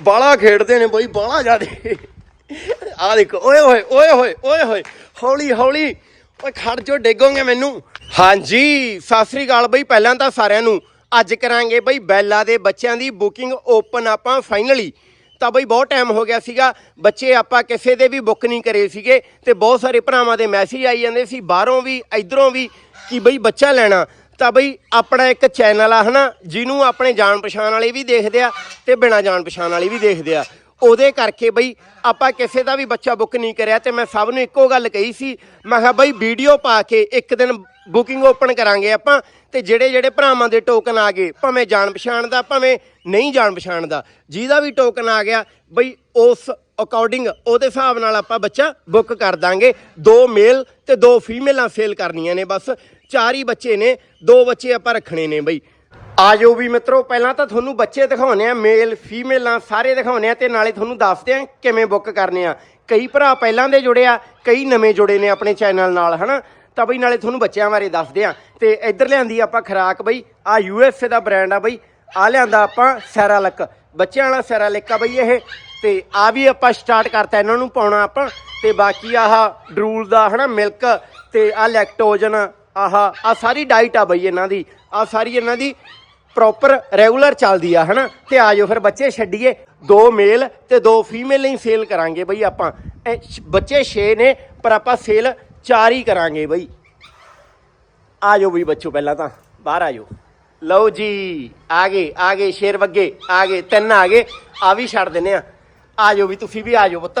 ਬਾਲਾ ਖੇਡਦੇ ਨੇ ਬਈ, ਬਾਲਾ ਜਿਆਦੇ। ਆ ਦੇਖੋ, ਓਏ ਹੋਏ ਓਏ ਹੋਏ ਓਏ ਹੋਏ। ਹੌਲੀ ਹੌਲੀ। ਓਏ, ਖੜ ਜੋ ਡੇਗੋਗੇ ਮੈਨੂੰ। ਹਾਂਜੀ, ਸਤਿ ਸ੍ਰੀ ਅਕਾਲ ਬਈ। ਪਹਿਲਾਂ ਤਾਂ ਸਾਰਿਆਂ ਨੂੰ ਅੱਜ ਕਰਾਂਗੇ ਬਈ ਬੈਲਾ ਦੇ ਬੱਚਿਆਂ ਦੀ ਬੁਕਿੰਗ ਓਪਨ ਆਪਾਂ ਫਾਈਨਲੀ ਤਾਂ ਬਈ ਬਹੁਤ ਟਾਈਮ ਹੋ ਗਿਆ ਸੀਗਾ। ਬੱਚੇ ਆਪਾਂ ਕਿਸੇ ਦੇ ਵੀ ਬੁੱਕ ਨਹੀਂ ਕਰੇ ਸੀਗੇ ਤੇ ਬਹੁਤ ਸਾਰੇ ਭਰਾਵਾਂ ਦੇ ਮੈਸੇਜ ਆਈ ਜਾਂਦੇ ਸੀ, ਬਾਹਰੋਂ ਵੀ, ਇਧਰੋਂ ਵੀ ਕਿ ਬਈ ਬੱਚਾ ਲੈਣਾ। ਤਾਂ ਬਈ ਆਪਣਾ ਇੱਕ ਚੈਨਲ ਆ, ਹਨਾ, ਜਿਹਨੂੰ ਆਪਣੇ ਜਾਣ ਪਛਾਣ ਵਾਲੇ ਵੀ ਦੇਖਦੇ ਆ ਤੇ ਬਿਨਾਂ ਜਾਣ ਪਛਾਣ ਵਾਲੇ ਵੀ ਦੇਖਦੇ ਆ। ਉਹਦੇ ਕਰਕੇ ਬਈ ਆਪਾਂ ਕਿਸੇ ਦਾ ਵੀ ਬੱਚਾ ਬੁੱਕ ਨਹੀਂ ਕਰਿਆ ਤੇ ਮੈਂ ਸਭ ਨੂੰ ਇੱਕੋ ਗੱਲ ਕਹੀ ਸੀ, ਮੈਂ ਕਿਹਾ ਬਈ ਵੀਡੀਓ ਪਾ ਕੇ ਇੱਕ ਦਿਨ ਬੁਕਿੰਗ ਓਪਨ ਕਰਾਂਗੇ ਆਪਾਂ ਤੇ ਜਿਹੜੇ ਜਿਹੜੇ ਭਰਾਵਾਂ ਦੇ ਟੋਕਨ ਆ ਗਏ, ਭਾਵੇਂ ਜਾਣ ਪਛਾਣ ਦਾ, ਭਾਵੇਂ ਨਹੀਂ ਜਾਣ ਪਛਾਣ ਦਾ, ਜਿਹਦਾ ਵੀ ਟੋਕਨ ਆ ਗਿਆ, ਬਈ ਉਸ ਅਕੋਰਡਿੰਗ ਉਹਦੇ ਹਿਸਾਬ ਨਾਲ ਆਪਾਂ ਬੱਚਾ ਬੁੱਕ ਕਰ ਦਾਂਗੇ। ਦੋ ਮੇਲ ਤੇ ਦੋ ਫੀਮੇਲਾਂ ਸੇਲ ਕਰਨੀਆਂ ਨੇ ਬਸ। ਚਾਰ ਹੀ ਬੱਚੇ ਨੇ, ਦੋ ਬੱਚੇ ਆਪਾਂ ਰੱਖਣੇ ਨੇ ਬਈ। ਆਜੋ ਵੀ ਮਿੱਤਰੋ, ਪਹਿਲਾਂ ਤਾਂ ਤੁਹਾਨੂੰ ਬੱਚੇ ਦਿਖਾਉਣੇ ਆ ਮੇਲ ਫੀਮੇਲਾਂ ਸਾਰੇ ਦਿਖਾਉਣੇ ਆ ਤੇ ਨਾਲੇ ਤੁਹਾਨੂੰ ਦੱਸਦੇ ਆ ਕਿਵੇਂ ਬੁੱਕ ਕਰਨੇ ਆ। ਕਈ ਭਰਾ ਪਹਿਲਾਂ ਦੇ ਜੁੜੇ ਆ, ਕਈ ਨਵੇਂ ਜੁੜੇ ਨੇ ਆਪਣੇ ਚੈਨਲ ਨਾਲ, ਹਨਾ? ਤਾਂ ਬਈ ਨਾਲੇ ਤੁਹਾਨੂੰ ਬੱਚਿਆਂ ਬਾਰੇ ਦੱਸਦੇ ਆ ਤੇ ਇੱਧਰ ਲਿਆਂਦੀ ਆਪਾਂ ਖਰਾਕ ਬਈ, ਆ ਯੂ ਐਸ ਏ ਦਾ ਬ੍ਰਾਂਡ ਆ ਬਈ, ਆ ਲਿਆਂਦਾ ਆਪਾਂ ਸੈਰਾਲਕ ਬੱਚਿਆਂ ਵਾਲਾ ਸੈਰਾਲਿਕ ਆ ਬਈ ਇਹ। ਤੇ ਆ ਵੀ ਆਪਾਂ ਸਟਾਰਟ ਕਰਤਾ, ਇਹਨਾਂ ਨੂੰ ਪਾਉਣਾ ਆਪਾਂ। ਤੇ ਬਾਕੀ ਆਹ ਡਰੂਲ ਦਾ, ਹਨਾ ਮਿਲਕ ਤੇ ਆ। ਲੈਕਟੋਜਨ ਆਹ ਆ ਸਾਰੀ ਡਾਈਟ ਆ ਬਈ ਇਹਨਾਂ ਦੀ। ਆ ਸਾਰੀ ਇਹਨਾਂ ਦੀ ਪ੍ਰੋਪਰ ਰੈਗੂਲਰ ਚੱਲਦੀ ਆ, ਹਨਾ? ਤੇ ਆਜੋ ਫਿਰ ਬੱਚੇ ਛੱਡੀਏ। ਦੋ ਮੇਲ ਤੇ ਦੋ ਫੀਮੇਲ ਲਈ ਸੇਲ ਕਰਾਂਗੇ ਬਈ ਆਪਾਂ। ਇਹ ਬੱਚੇ 6 ਨੇ, ਪਰ ਆਪਾਂ ਸੇਲ 4 ਹੀ ਕਰਾਂਗੇ ਬਈ। ਆਜੋ ਬਈ ਬੱਚੋ ਪਹਿਲਾਂ ਤਾਂ, ਬਾਹਰ ਆਜੋ ਲਓ ਜੀ, ਆ ਗਏ ਆ ਗਏ ਸ਼ੇਰ ਵੱਗੇ, ਆ ਗਏ, ਤਿੰਨ ਆ ਗਏ, ਆ ਵੀ ਛੱਡ ਦਿੰਨੇ ਆ। ਆਜੋ ਵੀ ਤੁਸੀਂ ਵੀ ਆਜੋ ਪੁੱਤ।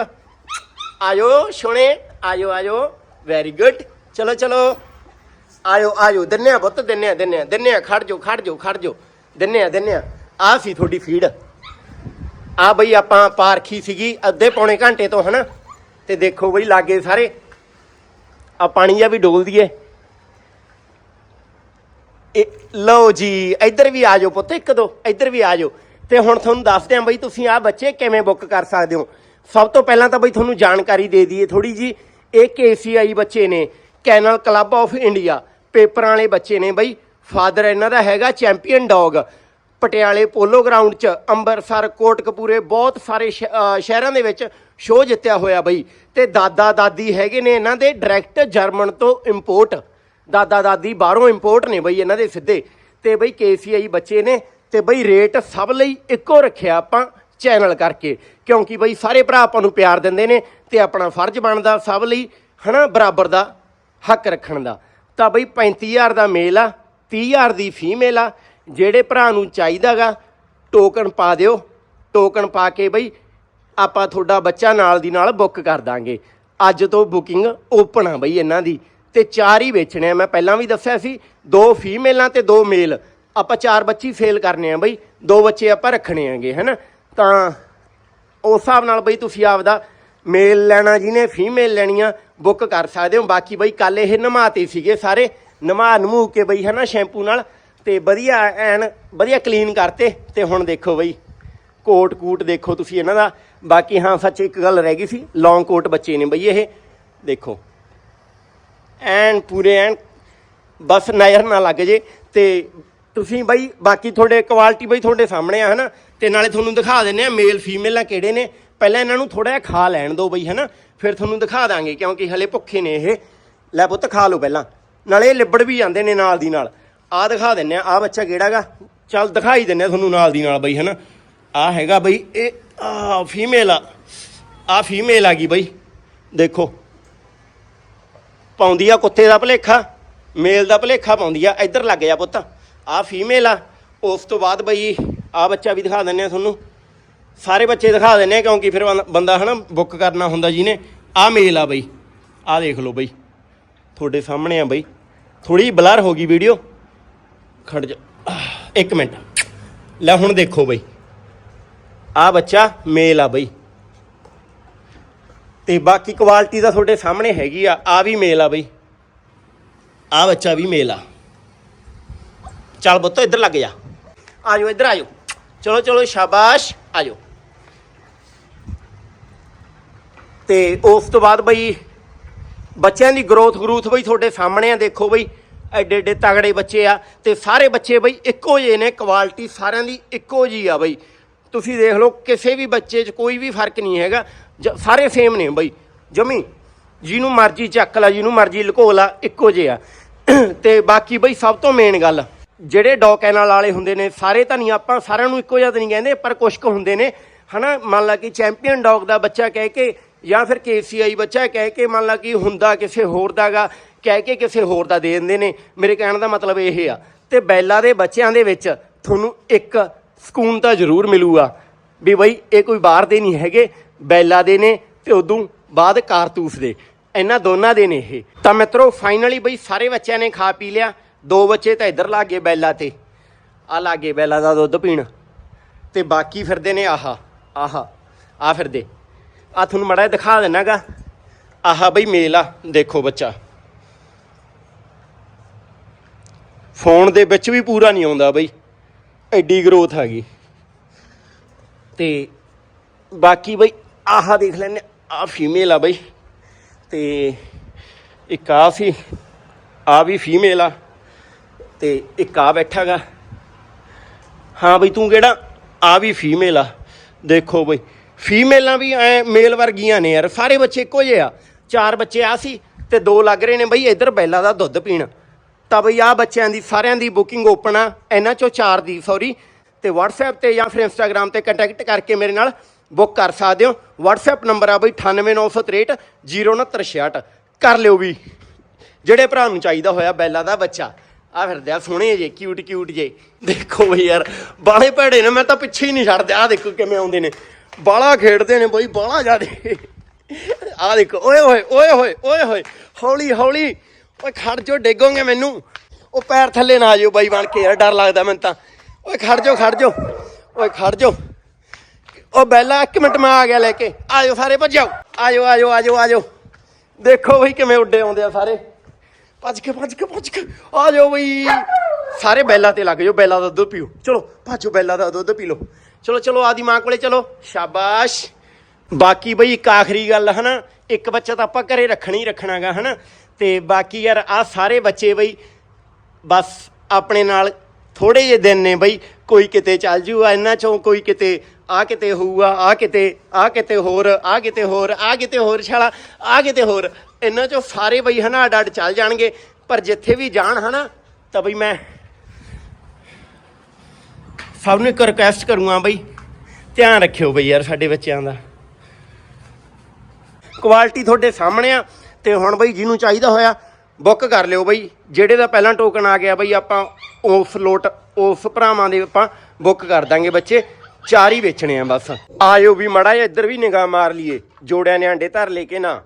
ਆਜੋ ਸੋਹਣੇ ਆਜੋ ਆਜੋ ਵੈਰੀ ਗੁੱਡ ਚਲੋ ਚਲੋ। ਆਜੋ ਆਜੋ ਦਿੰਨੇ ਆ ਪੁੱਤ, ਦਿੰਨੇ ਆ ਦਿੰਨੇ ਆ ਦਿੰਨੇ ਆ, ਖੜ ਜੋ ਖੜ ਜੋ ਖੜ ਜੋ ਦਿੰਨੇ ਆ ਦਿੰਨੇ ਆ। ਆ ਸੀ ਤੁਹਾਡੀ ਫੀਡ ਆ ਬਈ ਆਪਾਂ ਪਾਰਖੀ ਸੀਗੀ ਅੱਧੇ ਪੌਣੇ ਘੰਟੇ ਤੋਂ, ਹਨਾ? ਤੇ ਦੇਖੋ ਬਈ ਲਾਗੇ ਸਾਰੇ। ਆ ਪਾਣੀ ਆ ਵੀ ਡੋਲ ਦਈਏ। ਲਓ ਜੀ, ਇੱਧਰ ਵੀ ਆ ਜਾਓ ਪੁੱਤ, ਇੱਕ ਦੋ, ਇੱਧਰ ਵੀ ਆ ਜਾਓ। ਤੇ ਹੁਣ ਤੁਹਾਨੂੰ ਦੱਸਦੇ ਆਂ ਬਈ ਤੁਸੀਂ ਆ ਬੱਚੇ ਕਿਵੇਂ ਬੁੱਕ ਕਰ ਸਕਦੇ ਹੋ। ਸਭ ਤੋਂ ਪਹਿਲਾਂ ਤਾਂ ਬਈ ਤੁਹਾਨੂੰ ਜਾਣਕਾਰੀ ਦੇ ਦਈਏ ਥੋੜੀ ਜੀ ਇਹ KCI ਬੱਚੇ ਨੇ ਕੈਨਲ ਕਲੱਬ ਆਫ ਇੰਡੀਆ ਪੇਪਰਾਂ ਵਾਲੇ ਬੱਚੇ ਨੇ ਬਈ। ਫਾਦਰ ਇਹਨਾਂ ਦਾ ਹੈਗਾ ਚੈਂਪੀਅਨ ਡੌਗ ਪਟਿਆਲੇ ਪੋਲੋ ਗਰਾਊਂਡ 'ਚ ਅੰਮ੍ਰਿਤਸਰ ਕੋਟਕਪੂਰੇ ਬਹੁਤ ਸਾਰੇ ਸ਼ਹਿਰਾਂ ਦੇ ਵਿੱਚ ਸ਼ੋਅ ਜਿੱਤਿਆ ਹੋਇਆ ਬਈ। ਤੇ ਦਾਦਾ ਦਾਦੀ ਹੈਗੇ ਨੇ ਇਹਨਾਂ ਦੇ ਡਾਇਰੈਕਟ ਜਰਮਨ ਤੋਂ ਇੰਪੋਰਟ ਦਾਦਾ ਦਾਦੀ ਬਾਹਰੋਂ ਇੰਪੋਰਟ ਨੇ ਬਈ ਇਹਨਾਂ ਦੇ ਸਿੱਧੇ। ਤੇ ਬਈ KCI ਬੱਚੇ ਨੇ ਤੇ ਬਈ ਰੇਟ ਸਭ ਲਈ ਇੱਕੋ ਰੱਖਿਆ ਆਪਾਂ ਚੈਨਲ ਕਰਕੇ। ਕਿਉਂਕਿ ਬਈ ਸਾਰੇ ਭਰਾ ਆਪਾਂ ਨੂੰ ਪਿਆਰ ਦਿੰਦੇ ਨੇ ਤੇ ਆਪਣਾ ਫਰਜ਼ ਬਣਦਾ ਸਭ ਲਈ, ਹਨਾ, ਬਰਾਬਰ ਦਾ ਹੱਕ ਰੱਖਣ ਦਾ। ਤਾਂ ਬਈ 35000 ਦਾ ਮੇਲ ਆ 30000 ਦੀ ਫੀਮੇਲ ਆ। ਜਿਹੜੇ ਭਰਾ ਨੂੰ ਚਾਹੀਦਾਗਾ ਟੋਕਨ ਪਾ ਦਿਓ। ਟੋਕਨ ਪਾ ਕੇ ਬਈ ਆਪਾਂ ਤੁਹਾਡਾ ਬੱਚਾ ਨਾਲ ਦੀ ਨਾਲ ਬੁੱਕ ਕਰ ਦਾਂਗੇ। ਅੱਜ ਤੋਂ ਬੁਕਿੰਗ ਓਪਨ ਆ ਬਈ ਇਹਨਾਂ ਦੀ। ਤੇ ਚਾਰ ਹੀ ਵੇਚਣੇ ਆ। ਮੈਂ ਪਹਿਲਾਂ ਵੀ ਦੱਸਿਆ ਸੀ, ਦੋ ਫੀਮੇਲਾਂ ਤੇ ਦੋ ਮੇਲ। ਆਪਾਂ ਚਾਰ ਬੱਚੀ ਫੇਲ ਕਰਨੇ ਆ ਬਈ। ਦੋ ਬੱਚੇ ਆਪਾਂ ਰੱਖਣੇ ਆਂਗੇ ਹੈਨਾ? ਤਾਂ ਉਸ ਹਿਸਾਬ ਨਾਲ ਬਈ ਤੁਸੀਂ ਆਪਦਾ ਮੇਲ ਲੈਣਾ ਜਿਹਨੇ, ਫੀਮੇਲ ਲੈਣੀਆਂ ਬੁੱਕ ਕਰ ਸਕਦੇ ਹੋ। ਬਾਕੀ ਬਈ ਕੱਲ ਇਹ ਨਮਾਤੇ ਸੀਗੇ ਸਾਰੇ। ਨਮਾ ਨਮੂ ਕੇ ਬਈ, ਹਨਾ ਸ਼ੈਂਪੂ ਨਾਲ। ਤੇ ਵਧੀਆ ਐਨ, ਵਧੀਆ ਕਲੀਨ ਕਰਤੇ। ਤੇ ਹੁਣ ਦੇਖੋ ਬਈ, ਕੋਟ ਕੂਟ ਦੇਖੋ ਤੁਸੀਂ ਇਹਨਾਂ ਦਾ। ਬਾਕੀ ਹਾਂ, ਸੱਚ ਇੱਕ ਗੱਲ ਰਹਿ ਗਈ ਸੀ। ਲੌਂਗ ਕੋਟ ਬੱਚੇ ਨੇ ਬਈ ਇਹ। ਦੇਖੋ। ਐਨ, ਪੂਰੇ ਐਨ। ਬਸ ਨਜ਼ਰ ਨਾ ਲੱਗ ਜੇ। ਤੇ ਤੁਸੀਂ ਬਈ, ਬਾਕੀ ਤੁਹਾਡੇ ਕੁਆਲਿਟੀ ਬਈ ਤੁਹਾਡੇ ਸਾਹਮਣੇ ਆ, ਹਨਾ। ਤੇ ਨਾਲੇ ਤੁਹਾਨੂੰ ਦਿਖਾ ਦਿੰਨੇ ਆ, ਮੇਲ ਫੀਮੇਲਾਂ ਕਿਹੜੇ ਨੇ। ਪਹਿਲਾਂ ਇਹਨਾਂ ਨੂੰ ਥੋੜਾ ਜਿਹਾ ਖਾ ਲੈਣ ਦਿਓ ਬਈ, ਹਨਾ? ਫਿਰ ਤੁਹਾਨੂੰ ਦਿਖਾ ਦਾਂਗੇ ਕਿਉਂਕਿ ਹਲੇ ਭੁੱਖੇ ਨੇ ਇਹ। ਲੈ ਪੁੱਤ, ਖਾ ਲਓ ਪਹਿਲਾਂ। ਨਾਲੇ ਇਹ ਲਿਬੜ ਵੀ ਜਾਂਦੇ ਨੇ ਨਾਲ ਦੀ ਨਾਲ। ਆਹ ਦਿਖਾ ਦਿੰਨੇ ਆ, ਆਹ ਬੱਚਾ ਕਿਹੜਾਗਾ ਚੱਲ ਦਿਖਾਈ ਦਿੰਨੇ ਆ ਤੁਹਾਨੂੰ ਨਾਲ ਦੀ ਨਾਲ ਬਈ, ਹਨਾ? ਆਹ ਹੈਗਾ ਬਈ, ਇਹ ਆ ਫੀਮੇਲ ਆ। ਆ ਫੀਮੇਲ ਆ ਗਈ ਬਈ। ਦੇਖੋ। ਪਾਉਂਦੀ ਆ ਕੁੱਤੇ ਦਾ ਭਲੇਖਾ ਮੇਲ ਦਾ ਭਲੇਖਾ ਪਾਉਂਦੀ ਆ। ਇੱਧਰ ਲੱਗ ਜਾ ਪੁੱਤ। ਆ ਫੀਮੇਲ ਆ। ਉਸ ਤੋਂ ਬਾਅਦ ਬਈ ਆ ਬੱਚਾ ਵੀ ਦਿਖਾ ਦਿੰਨੇ ਆ ਤੁਹਾਨੂੰ। ਸਾਰੇ ਬੱਚੇ ਦਿਖਾ ਦਿੰਨੇ ਕਿਉਂਕਿ ਫਿਰ ਬੰਦਾ- ਬੰਦਾ ਹਨਾ ਬੁੱਕ ਕਰਨਾ ਹੁੰਦਾ ਜਿਹਨੇ। ਆ ਮੇਲ ਆ ਬਈ। ਆ ਦੇਖ ਲਓ ਬਈ। ਤੁਹਾਡੇ ਸਾਹਮਣੇ ਆ ਬਈ। ਥੋੜੀ ਬਲਰ ਹੋ ਗਈ ਵੀਡੀਓ। ਖੜ ਜਾ। ਇੱਕ ਮਿੰਟ। ਲੈ ਹੁਣ ਦੇਖੋ ਬਈ। ਆ ਬੱਚਾ ਮੇਲ ਆ ਬਈ। ਤੇ ਬਾਕੀ ਕੁਆਲਿਟੀ ਤਾਂ ਤੁਹਾਡੇ ਸਾਹਮਣੇ ਹੈਗੀ ਆ। ਆ ਵੀ ਮੇਲ ਆ ਬਈ। ਆ ਬੱਚਾ ਵੀ ਮੇਲ ਆ। ਚੱਲ ਪੁੱਤ ਇੱਧਰ ਲੱਗ ਜਾ। ਆਜੋ ਇੱਧਰ ਆਜੋ ਚਲੋ ਚਲੋ, ਸ਼ਾਬਾਸ਼। ਆਜੋ ਤੇ ਉਸ ਤੋਂ ਬਾਅਦ ਬਈ ਬੱਚਿਆਂ ਦੀ ਗਰੋਥ ਗਰੂਥ ਬਈ ਤੁਹਾਡੇ ਸਾਹਮਣੇ ਆ, ਦੇਖੋ ਬਈ ਐਡੇ ਐਡੇ ਤਗੜੇ ਬੱਚੇ ਆ ਤੇ ਸਾਰੇ ਬੱਚੇ ਬਈ ਇੱਕੋ ਜਿਹੇ ਨੇ ਕੁਆਲਿਟੀ ਸਾਰਿਆਂ ਦੀ ਇੱਕੋ ਜੀ ਆ ਬਈ। ਤੁਸੀਂ ਦੇਖ ਲਓ, ਕਿਸੇ ਵੀ ਬੱਚੇ 'ਚ ਕੋਈ ਵੀ ਫ਼ਰਕ ਨਹੀਂ ਹੈਗਾ, ਜ- ਸਾਰੇ ਸੇਮ ਨੇ ਬਈ। ਜਮੀ, ਜਿਹਨੂੰ ਮਰਜ਼ੀ ਚੱਕ ਲਾ, ਜਿਹਨੂੰ ਮਰਜ਼ੀ ਲੁਕੋ ਲਾ ਇੱਕੋ ਜਿਹੇ ਆ। ਤੇ ਬਾਕੀ ਬਈ ਸਭ ਤੋਂ ਮੇਨ ਗੱਲ, ਜਿਹੜੇ ਡੌਗ ਕੈਨਲ ਵਾਲੇ ਹੁੰਦੇ ਨੇ, ਸਾਰੇ ਤਾਂ ਨਹੀਂ, ਆਪਾਂ ਸਾਰਿਆਂ ਨੂੰ ਇੱਕੋ ਜਿਹਾ ਤਾਂ ਨਹੀਂ ਕਹਿੰਦੇ, ਪਰ ਕੁਝ ਕੁ ਹੁੰਦੇ ਨੇ। ਹਨਾ, ਮੰਨ ਲਾ ਕਿ ਚੈਂਪੀਅਨ ਡੌਗ ਦਾ ਬੱਚਾ ਕਹਿ ਕੇ ਜਾਂ ਫਿਰ ਕੇਸੀਆਈ ਬੱਚਾ ਕਹਿ ਕੇ ਮੰਨ ਲਾ ਕਿ ਹੁੰਦਾ ਕਿਸੇ ਹੋਰ ਦਾਗਾ ਕਹਿ ਕੇ ਕਿਸੇ ਹੋਰ ਦਾ ਦੇ ਦਿੰਦੇ ਨੇ। ਮੇਰੇ ਕਹਿਣ ਦਾ ਮਤਲਬ ਇਹ ਆ। ਤੇ ਬੈਲਾ ਦੇ ਬੱਚਿਆਂ ਦੇ ਵਿੱਚ ਤੁਹਾਨੂੰ ਇੱਕ ਸਕੂਨ ਤਾਂ ਜ਼ਰੂਰ ਮਿਲੂਗਾ ਵੀ ਬਈ ਇਹ ਕੋਈ ਬਾਹਰ ਦੇ ਨਹੀਂ ਹੈਗੇ, ਬੈਲਾ ਦੇ ਨੇ ਤੇ ਉਦੋਂ ਬਾਅਦ ਕਾਰਤੂਸ ਦੇ। ਇਹਨਾਂ ਦੋਨਾਂ ਦੇ ਨੇ ਇਹ। ਤਾਂ ਮਿੱਤਰੋ ਫਾਈਨਲੀ ਬਈ ਸਾਰੇ ਬੱਚਿਆਂ ਨੇ ਖਾ ਪੀ ਲਿਆ। ਦੋ ਬੱਚੇ ਤਾਂ ਇੱਧਰ ਲਾਗੇ ਬੈਲਾ ਤੇ। ਆ ਲਾਗੇ ਬੈਲਾ ਦਾ ਦੁੱਧ ਪੀਣ। ਤੇ ਬਾਕੀ ਫਿਰਦੇ ਨੇ ਆਹਾ ਆਹਾ ਆ ਫਿਰਦੇ। ਆ ਤੁਹਾਨੂੰ ਮੜਾ ਦਿਖਾ ਦੇਣਾਗਾ ਆਹਾ ਬਈ ਮੇਲ ਆ, ਦੇਖੋ ਬੱਚਾ। ਫੋਨ ਦੇ ਵਿੱਚ ਵੀ ਪੂਰਾ ਨਹੀਂ ਆਉਂਦਾ ਬਈ, ਐਡੀ ਗਰੋਥ ਆ ਗਈ। ਤੇ ਬਾਕੀ ਬਈ ਆਹਾ ਦੇਖ ਲੈਨੇ ਆ ਫੀਮੇਲ ਆ ਬਈ। ਤੇ ਇੱਕ ਆ ਸੀ, ਆ ਵੀ ਫੀਮੇਲ ਆ। ਤੇ ਇੱਕ ਆ ਬੈਠਾਗਾ। ਹਾਂ ਬਈ ਤੂੰ ਕਿਹੜਾ? ਆ ਵੀ ਫੀਮੇਲ ਆ। ਦੇਖੋ ਬਈ ਫੀਮੇਲਾਂ ਵੀ ਐ ਮੇਲ ਵਰਗੀਆਂ ਨੇ ਯਾਰ, ਸਾਰੇ ਬੱਚੇ ਇੱਕੋ ਜਿਹੇ ਆ। ਚਾਰ ਬੱਚੇ ਆ ਸੀ ਤੇ ਦੋ ਲੱਗ ਰਹੇ ਨੇ ਬਈ ਇੱਧਰ ਬੈਲਾ ਦਾ ਦੁੱਧ ਪੀਣ। ਤਾਂ ਬਈ ਆ ਬੱਚਿਆਂ ਦੀ, ਸਾਰਿਆਂ ਦੀ ਬੁਕਿੰਗ ਓਪਨ ਆ, ਇਹਨਾਂ ਚੋਂ ਚਾਰ ਦੀ ਸੌਰੀ ਤੇ WhatsApp ਤੇ ਜਾਂ ਫਿਰ Instagram ਤੇ ਕੰਟੈਕਟ ਕਰਕੇ ਮੇਰੇ ਨਾਲ ਬੁੱਕ ਕਰ ਸਕਦੇ ਹੋ। WhatsApp ਨੰਬਰ ਆ ਬਈ 98963 06966 ਕਰ ਲਿਓ ਵੀ। ਜਿਹੜੇ ਭਰਾ ਨੂੰ ਚਾਹੀਦਾ ਹੋਇਆ ਬੈਲਾ ਦਾ ਬੱਚਾ। ਆ ਫਿਰਦੇ ਆ ਸੋਹਣੇ ਜੇ ਕਿਊਟ ਕਿਊਟ ਜੇ ਦੇਖੋ ਬਈ ਯਾਰ ਬਾਲੇ ਭੈੜੇ ਨੇ, ਮੈਂ ਤਾਂ ਪਿੱਛੇ ਹੀ ਨਹੀਂ ਛੱਡਦੇ। ਆ ਦੇਖੋ ਕਿਵੇਂ ਆਉਂਦੇ ਨੇ। ਬਾਲਾ ਖੇਡਦੇ ਨੇ ਬਈ, ਬਾਲਾ ਜ਼ਿਆਦੇ ਆ ਦੇਖੋ, ਓਏ ਹੋਏ ਓਏ ਹੋਏ ਓਏ ਹੋਏ। ਹੌਲੀ ਹੌਲੀ। ਓਏ ਖੜ ਜੋ, ਡੇਗੋਗੇ ਮੈਨੂੰ। ਉਹ ਪੈਰ ਥੱਲੇ ਨਾ ਆ ਜਾਓ ਬਾਈ ਬਣ ਕੇ, ਯਾਰ ਡਰ ਲੱਗਦਾ ਮੈਨੂੰ ਤਾਂ। ਓਏ ਖੜ ਜੋ ਖੜ ਜੋ। ਓਏ ਖੜ ਜੋ। ਉਹ ਬੈਲਾ, ਇੱਕ ਮਿੰਟ ਮੈਂ ਆ ਗਿਆ ਲੈ ਕੇ। ਆਜੋ ਸਾਰੇ ਭੱਜੋ ਆਜੋ ਆਜੋ ਆਜੋ ਆਜੋ ਦੇਖੋ ਬਈ ਕਿਵੇਂ ਉੱਡੇ ਆਉਂਦੇ ਆ ਸਾਰੇ। ਭੱਜ ਕੇ ਭੱਜ ਕੇ ਭੱਜ ਕੇ। ਆ ਜਾਓ ਬਈ। ਸਾਰੇ ਬੈਲਾ ਤੇ ਲੱਗ ਜਾਓ, ਬੈਲਾ ਦਾ ਦੁੱਧ ਪੀਓ। ਚਲੋ, ਭਾਜੋ ਬੈਲਾ ਦਾ ਦੁੱਧ ਪੀ ਲਓ। ਚਲੋ ਚਲੋ, ਆਦੀ ਮਾਂ ਕੋਲੇ ਚਲੋ। ਸ਼ਾਬਾਸ਼। ਬਾਕੀ ਬਈ ਇੱਕ ਆਖਰੀ ਗੱਲ, ਹਨਾ? ਇੱਕ ਬੱਚਾ ਤਾਂ ਆਪਾਂ ਘਰੇ ਰੱਖਣਾ ਹੀ ਰੱਖਣਾਗਾ, ਹਨਾ? ਤੇ ਬਾਕੀ ਯਾਰ ਆ ਸਾਰੇ ਬੱਚੇ ਬਈ, ਬਸ ਆਪਣੇ ਨਾਲ ਥੋੜੇ ਜਿਹੇ ਦਿਨ ਨੇ ਬਈ। ਕੋਈ ਕਿਤੇ ਚੱਲ ਜੂਗਾ ਇਹਨਾਂ ਚੋਂ, ਕੋਈ ਕਿਤੇ ਆ ਕਿਤੇ ਹੋਊਗਾ ਆ ਕਿਤੇ ਆ ਕਿਤੇ ਹੋਰ ਆ ਕਿਤੇ ਹੋਰ ਆ ਕਿਤੇ ਹੋਰ ਛਾਲਾ ਆ ਕਿਤੇ ਹੋਰ। ਇਹਨਾਂ ਚੋਂ ਸਾਰੇ ਬਈ, ਹਨਾ ਅੱਡ ਅੱਡ ਚੱਲ ਜਾਣਗੇ। ਪਰ ਜਿੱਥੇ ਵੀ ਜਾਣ, ਹਨਾ, ਤਾਂ ਬਈ ਮੈਂ ਸਭ ਨੂੰ ਇੱਕ ਰਿਕੁਐਸਟ ਕਰੂੰਗਾ ਬਈ। ਧਿਆਨ ਰੱਖਿਓ ਬਈ ਯਾਰ ਸਾਡੇ ਬੱਚਿਆਂ ਦਾ। ਕੁਆਲਿਟੀ ਤੁਹਾਡੇ ਸਾਹਮਣੇ ਆ ਤੇ ਹੁਣ ਬਈ ਜਿਹਨੂੰ ਚਾਹੀਦਾ ਹੋਇਆ ਬੁੱਕ ਕਰ ਲਿਓ ਬਈ। ਜਿਹੜੇ ਦਾ ਪਹਿਲਾਂ ਟੋਕਨ ਆ ਗਿਆ ਬਈ ਆਪਾਂ ਉਸ ਲੋਟ ਉਸ ਭਰਾਵਾਂ ਦੇ ਆਪਾਂ ਬੁੱਕ ਕਰ ਦਾਂਗੇ ਬੱਚੇ। ਚਾਰ ਹੀ ਵੇਚਣੇ ਆ ਬਸ। ਆਇਓ ਵੀ ਮੜਾ ਇੱਧਰ ਵੀ ਨਿਗਾਹ ਮਾਰ ਲਈਏ। ਜੋੜਿਆਂ ਨੇ ਆਂਡੇ ਧਰ ਲੈ ਕੇ ਨਾ?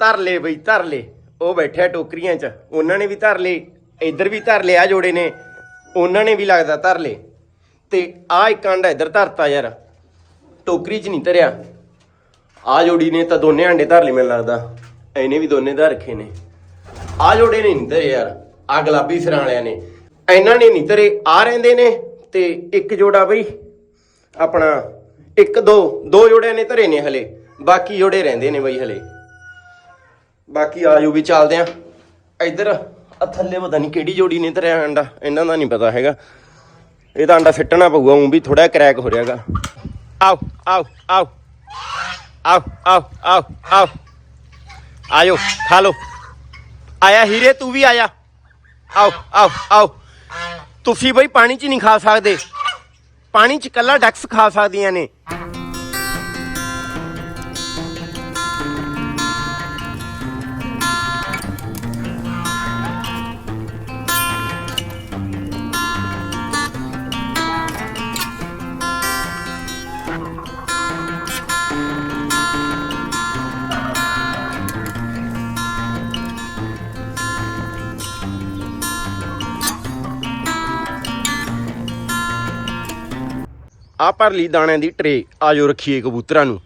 ਧਰ ਲੈ ਬਈ, ਧਰ ਲੈ ਉਹ ਬੈਠਿਆ ਟੋਕਰੀਆਂ 'ਚ। ਉਹਨਾਂ ਨੇ ਵੀ ਧਰ ਲਏ। ਇੱਧਰ ਵੀ ਧਰ ਲਿਆ ਜੋੜੇ ਨੇ। ਉਹਨਾਂ ਨੇ ਵੀ ਲੱਗਦਾ ਧਰ ਲਏ। ਤੇ ਆ ਇੱਕ ਆਂਡਾ ਇੱਧਰ ਧਰਤਾ ਯਾਰ। ਟੋਕਰੀ 'ਚ ਨਹੀਂ ਧਰਿਆ। ਆ ਜੋੜੀ ਨੇ ਤਾਂ ਦੋਨੇ ਆਂਡੇ ਧਰ ਲਏ ਮੈਨੂੰ ਲੱਗਦਾ। ਇਹਨੇ ਵੀ ਦੋਨੇ ਧਰ ਰੱਖੇ ਨੇ। ਆ ਜੋੜੇ ਨੇ ਨਹੀਂ ਧਰੇ ਯਾਰ। ਆ ਗੁਲਾਬੀ ਸਿਰਾਂ ਵਾਲਿਆਂ ਨੇ। ਇਹਨਾਂ ਨੇ ਨਹੀਂ ਧਰੇ। ਆ ਰਹਿੰਦੇ ਨੇ ਤੇ ਇੱਕ ਜੋੜਾ ਬਈ। ਆਪਣਾ ਇੱਕ, ਦੋ। ਦੋ ਜੋੜਿਆਂ ਨੇ ਧਰੇ ਨੇ ਹਲੇ। ਬਾਕੀ ਜੋੜੇ ਰਹਿੰਦੇ ਨੇ ਬਈ ਹਲੇ। ਬਾਕੀ ਆਜੋ ਵੀ ਚੱਲਦੇ ਆ। ਇੱਧਰ ਆ ਥੱਲੇ ਪਤਾ ਨਹੀਂ ਕਿਹੜੀ ਜੋੜੀ ਨੇ ਧਰਿਆ ਅੰਡਾ, ਇਹਨਾਂ ਦਾ ਨਹੀਂ ਪਤਾ ਹੈਗਾ। ਇਹ ਤਾਂ ਅੰਡਾ ਸਿੱਟਣਾ ਪਊਗਾ ਉਹ ਵੀ ਥੋੜਾ ਕਰੈਕ ਹੋ ਰਿਹਾਗਾ ਆਓ ਆਓ ਆਓ। ਆਓ ਆਓ ਆਓ ਆਓ। ਆਇਓ, ਖਾ ਲੋ ਆਇਆ ਹੀਰੇ, ਤੂੰ ਵੀ ਆਇਆ। ਆਓ ਆਓ ਆਓ। ਤੁਸੀਂ ਬਈ ਪਾਣੀ 'ਚ ਨਹੀਂ ਖਾ ਸਕਦੇ। ਪਾਣੀ 'ਚ ਕੱਲਾ ਡਕਸ ਖਾ ਸਕਦੀਆਂ ਨੇ। ਆ ਭਰ ਲਈ ਦਾਣਿਆਂ ਦੀ ਟਰੇ, ਆਜੋ ਰੱਖੀਏ ਕਬੂਤਰਾਂ ਨੂੰ।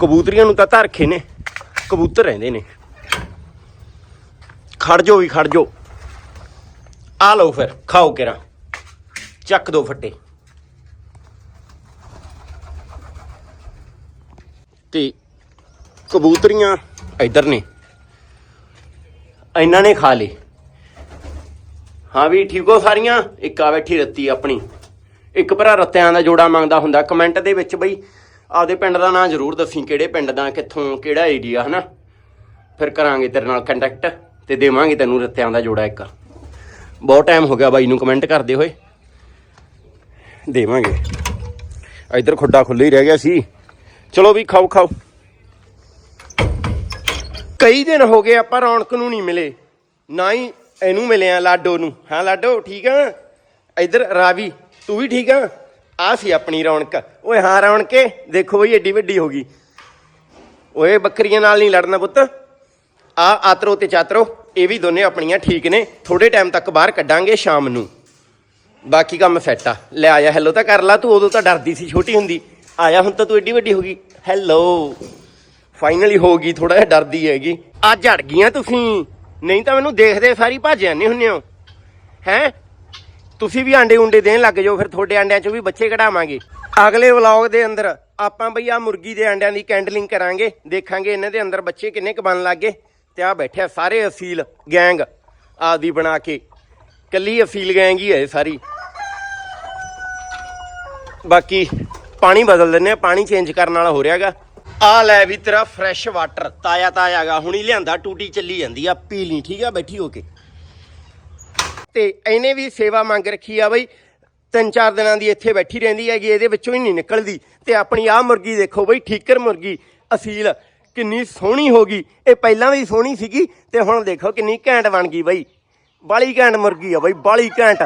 ਕਬੂਤਰੀਆਂ ਨੂੰ ਤਾਂ ਧਰਖੇ ਨੇ, ਕਬੂਤਰ ਰਹਿੰਦੇ ਨੇ। ਖੜ ਜੋ ਵੀ ਖੜ ਜੋ ਆ ਲਓ ਫਿਰ, ਖਾਓ ਕਿਰਾ। ਚੱਕ ਦੋ ਫੱਟੇ। ਤੇ ਕਬੂਤਰੀਆਂ ਇੱਧਰ ਨੇ। ਇਹਨਾਂ ਨੇ ਖਾ ਲਏ। ਹਾਂ ਵੀ ਠੀਕ ਹੋ ਸਾਰੀਆਂ? ਇੱਕ ਆ ਬੈਠੀ ਰੱਤੀ ਆਪਣੀ। ਇੱਕ ਭਰਾ ਰੱਤਿਆਂ ਦਾ ਜੋੜਾ ਮੰਗਦਾ ਹੁੰਦਾ। ਕਮੈਂਟ ਦੇ ਵਿੱਚ ਬਈ ਆਪਦੇ ਪਿੰਡ ਦਾ ਨਾਂ ਜ਼ਰੂਰ ਦੱਸੀ, ਕਿਹੜੇ ਪਿੰਡ ਦਾ, ਕਿੱਥੋਂ, ਕਿਹੜਾ ਏਰੀਆ ਹਨਾ? ਫਿਰ ਕਰਾਂਗੇ ਤੇਰੇ ਨਾਲ ਕੰਟੈਕਟ ਤੇ ਦੇਵਾਂਗੇ ਤੈਨੂੰ ਰੱਤਿਆਂ ਦਾ ਜੋੜਾ ਇੱਕ। ਬਹੁਤ ਟਾਈਮ ਹੋ ਗਿਆ ਬਾਈ ਨੂੰ ਕਮੈਂਟ ਕਰਦੇ ਹੋਏ। ਦੇਵਾਂਗੇ। ਇਧਰ ਖੁੱਡਾ ਖੁੱਲ੍ਹਾ ਹੀ ਰਹਿ ਗਿਆ ਸੀ। ਚਲੋ ਵੀ ਖਾਓ ਖਾਓ। ਕਈ ਦਿਨ ਹੋ ਗਏ ਆਪਾਂ ਰੌਣਕ ਨੂੰ ਨਹੀਂ ਮਿਲੇ। ਨਾ ਹੀ ਇਹਨੂੰ ਮਿਲੇ ਆ ਲਾਡੋ ਨੂੰ। ਹਾਂ ਲਾਡੋ, ਠੀਕ ਆ? ਇਧਰ ਰਾਵੀ ਤੂੰ ਵੀ ਠੀਕ ਆ? ਆ ਸੀ ਆਪਣੀ ਰੌਣਕ। ਓਏ ਹਾਂ ਰੌਣਕੇ ਦੇਖੋ ਬਈ, ਏਡੀ ਵੱਡੀ ਹੋ ਗਈ। ਓਏ, ਬੱਕਰੀਆਂ ਨਾਲ ਨਹੀਂ ਲੜਨਾ ਪੁੱਤ। ਆ ਆਤਰੋ ਤੇ ਚਾਤਰੋ, ਇਹ ਵੀ ਦੋਨੇ ਆਪਣੀਆਂ ਠੀਕ ਨੇ। ਥੋੜੇ ਟਾਈਮ ਤੱਕ ਬਾਹਰ ਕੱਢਾਂਗੇ ਸ਼ਾਮ ਨੂੰ। ਬਾਕੀ ਕੰਮ ਸੈੱਟ ਆ। ਲੈ ਆਇਆ ਹੈਲੋ ਤਾਂ ਕਰ ਲਾ ਤੂੰ, ਉਦੋਂ ਤਾਂ ਡਰਦੀ ਸੀ, ਛੋਟੀ ਹੁੰਦੀ। ਆਇਆ, ਹੁਣ ਤਾਂ ਤੂੰ ਏਡੀ ਵੱਡੀ ਹੋ ਗਈ। ਹੈਲੋ ਫਾਈਨਲੀ ਹੋ ਗਈ ਥੋੜਾ ਜਿਹਾ ਡਰਦੀ ਹੈਗੀ। ਆ ਝੜ ਗਈਆਂ ਤੁਸੀਂ। ਨਹੀਂ ਤਾਂ ਮੈਨੂੰ ਦੇਖਦੇ ਸਾਰੀ ਭੱਜ ਜਾਂਦੇ ਹੁੰਨੇ ਹੋ। ਹੈ? ਤੁਸੀਂ ਵੀ ਆਂਡੇ ਉਂਡੇ ਦੇਣ ਲੱਗ ਜਾਓ, ਫਿਰ ਤੁਹਾਡੇ ਆਂਡਿਆਂ ਚੋਂ ਵੀ ਬੱਚੇ ਕਢਾਵਾਂਗੇ। ਅਗਲੇ ਵਲੌਗ ਦੇ ਅੰਦਰ ਆਪਾਂ ਬਈ ਆ ਮੁਰਗੀ ਦੇ ਆਂਡਿਆਂ ਦੀ ਕੈਂਡਲਿੰਗ ਕਰਾਂਗੇ, ਦੇਖਾਂਗੇ ਇਹਨਾਂ ਦੇ ਅੰਦਰ ਬੱਚੇ ਕਿੰਨੇ ਕ ਬਣ ਲੱਗੇ ਤੇ ਆ ਬੈਠਿਆ ਸਾਰੇ ਅਸੀਲ ਗੈਂਗ ਆਦੀ ਬਣਾ ਕੇ। ਕੱਲੀ ਅਸੀਲ ਗੈਂਗ ਹੀ ਹੈ ਸਾਰੀ। ਬਾਕੀ ਪਾਣੀ ਬਦਲ ਦਿੰਨੇ ਆ, ਪਾਣੀ ਚੇਂਜ ਕਰਨ ਵਾਲਾ ਹੋ ਰਿਹਾਗਾ। ਆ ਲੈ ਵੀ ਤੇਰਾ ਫਰੈਸ਼ ਵਾਟਰ ਤਾਜ਼ਾ ਤਾਜ਼ਾਗਾ ਹੁਣੀ ਲਿਆਂਦਾ, ਟੂਟੀ ਚੱਲੀ ਜਾਂਦੀ ਆ, ਪੀ ਲਈ, ਠੀਕ ਆ, ਬੈਠੀ ਹੋ ਕੇ। ਤੇ ਇਹਨੇ ਵੀ ਸੇਵਾ ਮੰਗ ਰੱਖੀ ਆ ਬਈ। ਤਿੰਨ ਚਾਰ ਦਿਨਾਂ ਦੀ ਇੱਥੇ ਬੈਠੀ ਰਹਿੰਦੀ ਹੈਗੀ, ਇਹਦੇ ਵਿੱਚੋਂ ਹੀ ਨਹੀਂ ਨਿਕਲਦੀ। ਤੇ ਆਪਣੀ ਆਹ ਮੁਰਗੀ ਦੇਖੋ ਬਈ, ਠੀਕਰ ਮੁਰਗੀ, ਅਸੀਲ, ਕਿੰਨੀ ਸੋਹਣੀ ਹੋ ਗਈ। ਇਹ ਪਹਿਲਾਂ ਵੀ ਸੋਹਣੀ ਸੀਗੀ ਤੇ ਹੁਣ ਦੇਖੋ ਕਿੰਨੀ ਘੈਂਟ ਬਣ ਗਈ ਬਈ। ਬਾਲੀ ਘੈਂਟ ਮੁਰਗੀ ਆ ਬਈ, ਬਾਲੀ ਘੈਂਟ।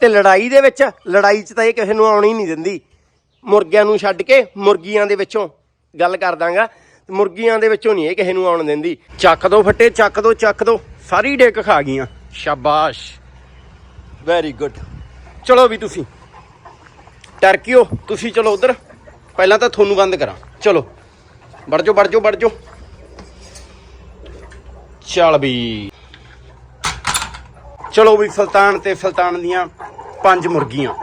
ਤੇ ਲੜਾਈ ਦੇ ਵਿੱਚ, ਲੜਾਈ 'ਚ ਤਾਂ ਇਹ ਕਿਸੇ ਨੂੰ ਆਉਣੀ ਨਹੀਂ ਦਿੰਦੀ। ਮੁਰਗਿਆਂ ਨੂੰ ਛੱਡ ਕੇ ਮੁਰਗੀਆਂ ਦੇ ਵਿੱਚੋਂ ਗੱਲ ਕਰ ਦਾਂਗਾ ਮੁਰਗੀਆਂ ਦੇ ਵਿੱਚੋਂ ਨਹੀਂ ਇਹ ਕਿਸੇ ਨੂੰ ਆਉਣ ਦਿੰਦੀ। ਚੱਕ ਦੋ ਫੱਟੇ, ਚੱਕ ਦੋ ਚੱਕ ਦੋ। ਸਾਰੀ ਡੇਕ ਖਾ ਗਈਆਂ। ਸ਼ਾਬਾਸ਼। ਵੈਰੀ ਗੁੱਡ ਚਲੋ ਵੀ ਤੁਸੀਂ। ਟਰਕੀਓ, ਤੁਸੀਂ ਚਲੋ ਉਧਰ। ਪਹਿਲਾਂ ਤਾਂ ਤੁਹਾਨੂੰ ਬੰਦ ਕਰਾਂ। ਚਲੋ। ਵੜ ਜਾਓ ਵੜ ਜਾਓ ਵੜ ਜਾਓ ਚੱਲ ਵੀ। ਚਲੋ ਵੀ, ਸੁਲਤਾਨ ਤੇ ਸੁਲਤਾਨ ਦੀਆਂ ਪੰਜ ਮੁਰਗੀਆਂ।